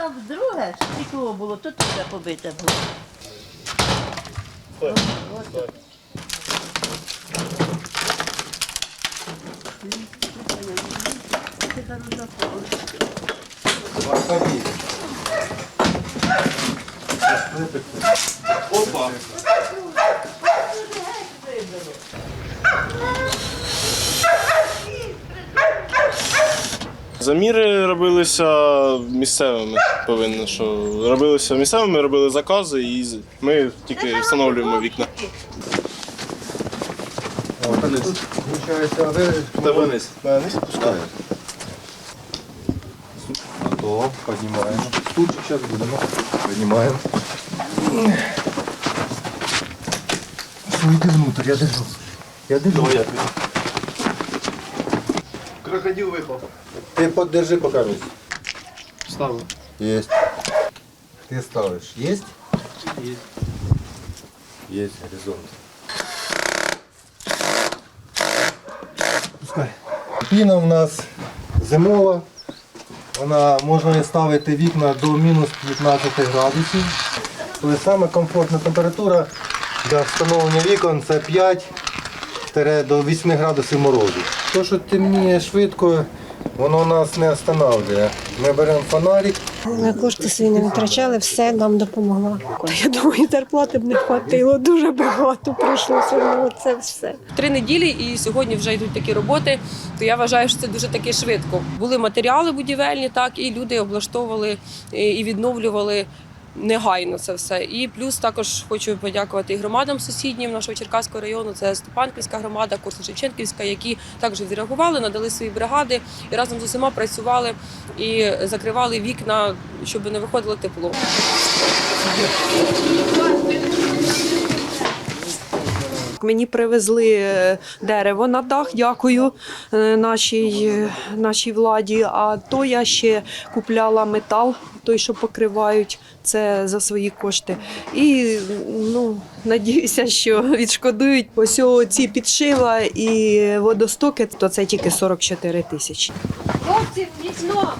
там друге стекло було, то теж побите було. Опа. Заміри робилися місцевими. Повинно, що робилися місцевими, робили закази, і ми тільки встановлюємо вікна. Получається, а ви Та вниз. Спускаємо. готово, піднімаємо. Стульчик зараз будемо. Піднімаємо. Що, йди внутрь, я держу. Я держу. Давай я. Крокодил випав. Ти подержи поки раз. Ставив. Есть. Ты ставишь. Есть? Есть. Есть горизонт. Пускай. Піна в нас зимова. Вона можна ставити вікна до мінус 15 градусів. Тобто саме комфортна температура для встановлення вікон це 5 до 8 градусів морозу. То, що темніє швидко, воно нас не останавливає. Ми беремо фонарик. Ми кошти свої не витрачали, все нам допомогла. Я думаю, зарплати б не хватило, дуже багато прийшлося на це все. три неділі, і сьогодні вже йдуть такі роботи. То я вважаю, що це дуже таки швидко. Були матеріали будівельні, так і люди облаштовували і відновлювали. Негайно це все. І плюс також хочу подякувати і громадам сусіднім нашого Черкаського району. Це Степанківська громада, Курсо-Шевченківська, які також відреагували, надали свої бригади і разом з усіма працювали і закривали вікна, щоб не виходило тепло. Мені привезли е, дерево на дах, дякую е, нашій, е, нашій владі. А то я ще купляла метал, той, що покривають це за свої кошти. І ну, надіюся, що відшкодують ось ці підшива і водостоки, то це тільки 44 тисячі. Хлопці, вікно!